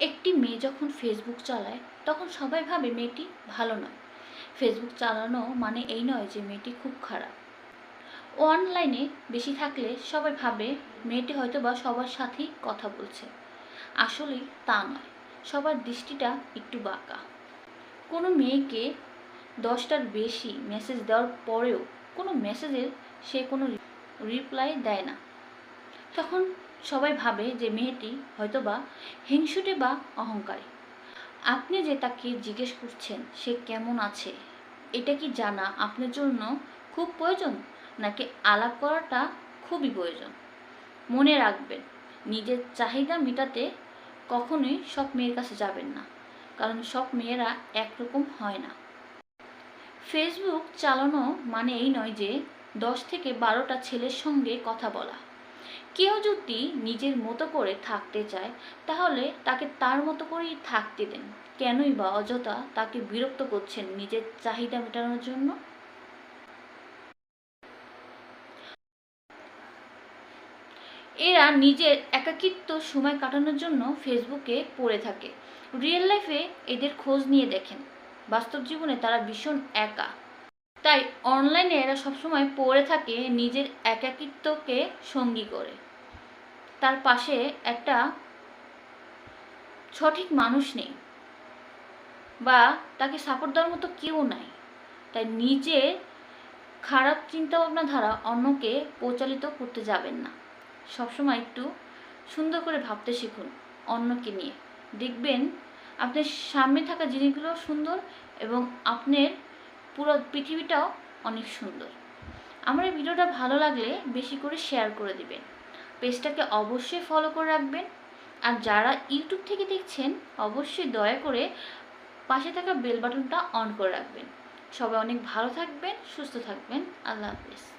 একটি মেয়ে যখন ফেসবুক চালায়, তখন সবাই ভাবে মেয়েটি ভালো নয়। ফেসবুক চালানো মানে এই নয় যে মেয়েটি খুব খারাপ। অনলাইনে বেশি থাকলে সবাই ভাবে মেয়েটি হয়তো বা সবার সাথেই কথা বলছে। আসলেই তা নয়, সবার দৃষ্টিটা একটু বাঁকা। কোনো মেয়েকে দশটার বেশি মেসেজ দেওয়ার পরেও কোনো মেসেজের সে কোনো রিপ্লাই দেয় না। তখন সবাই ভাবে যে মেয়েটি হয়তোবা হিংসুটে বা অহংকারী। আপনি যে তাকে জিজ্ঞেস করছেন, সে কেমন আছে? এটা কি জানা আপনার জন্য খুব প্রয়োজন? নাকি আলাপ করাটা খুবই প্রয়োজন? মনে রাখবেন, নিজের চাহিদা মেটাতে কখনোই সব মেয়ের কাছে যাবেন না, কারণ সব মেয়েরা একরকম হয় না। ফেসবুক চালানো মানে এই নয় যে দশ থেকে বারোটা ছেলের সঙ্গে কথা বলা। কেউ যদি নিজের মতো করে থাকতে চায়, তাহলে তাকে তার মতো করেই থাকতে দেন। কেনই বা অযথা তাকে বিরক্ত করছেন নিজের চাহিদা মেটানোর জন্য? এরা নিজের একাকিত্ব সময় কাটানোর জন্য ফেসবুকে পড়ে থাকে। রিয়েল লাইফে এদের খোঁজ নিয়ে দেখেন। বাস্তব জীবনে তারা ভীষণ একা। তাই অনলাইনে এরা সবসময় পড়ে থাকে নিজের একাকিত্বকে সঙ্গী করে। তার পাশে একটা সঠিক মানুষ নেই বা তাকে সাপোর্ট দেওয়ার মতো কেউ নাই। তাই নিজে খারাপ চিন্তাভাবনা ধারা অন্যকে প্রচালিত করতে যাবেন না। সবসময় একটু সুন্দর করে ভাবতে শিখুন অন্যকে নিয়ে। দেখবেন আপনার সামনে থাকা জিনিসগুলো সুন্দর এবং আপনার পুরো পৃথিবীটাও অনেক সুন্দর। আমার এই ভিডিওটা ভালো লাগলে বেশি করে শেয়ার করে দিবেন। পেজটাকে অবশ্যই ফলো করে রাখবেন। আর যারা ইউটিউব থেকে দেখছেন, অবশ্যই দয়া করে পাশে থাকা বেল বাটনটা অন করে রাখবেন। সবাই অনেক ভালো থাকবেন, সুস্থ থাকবেন। আল্লাহ হাফেজ।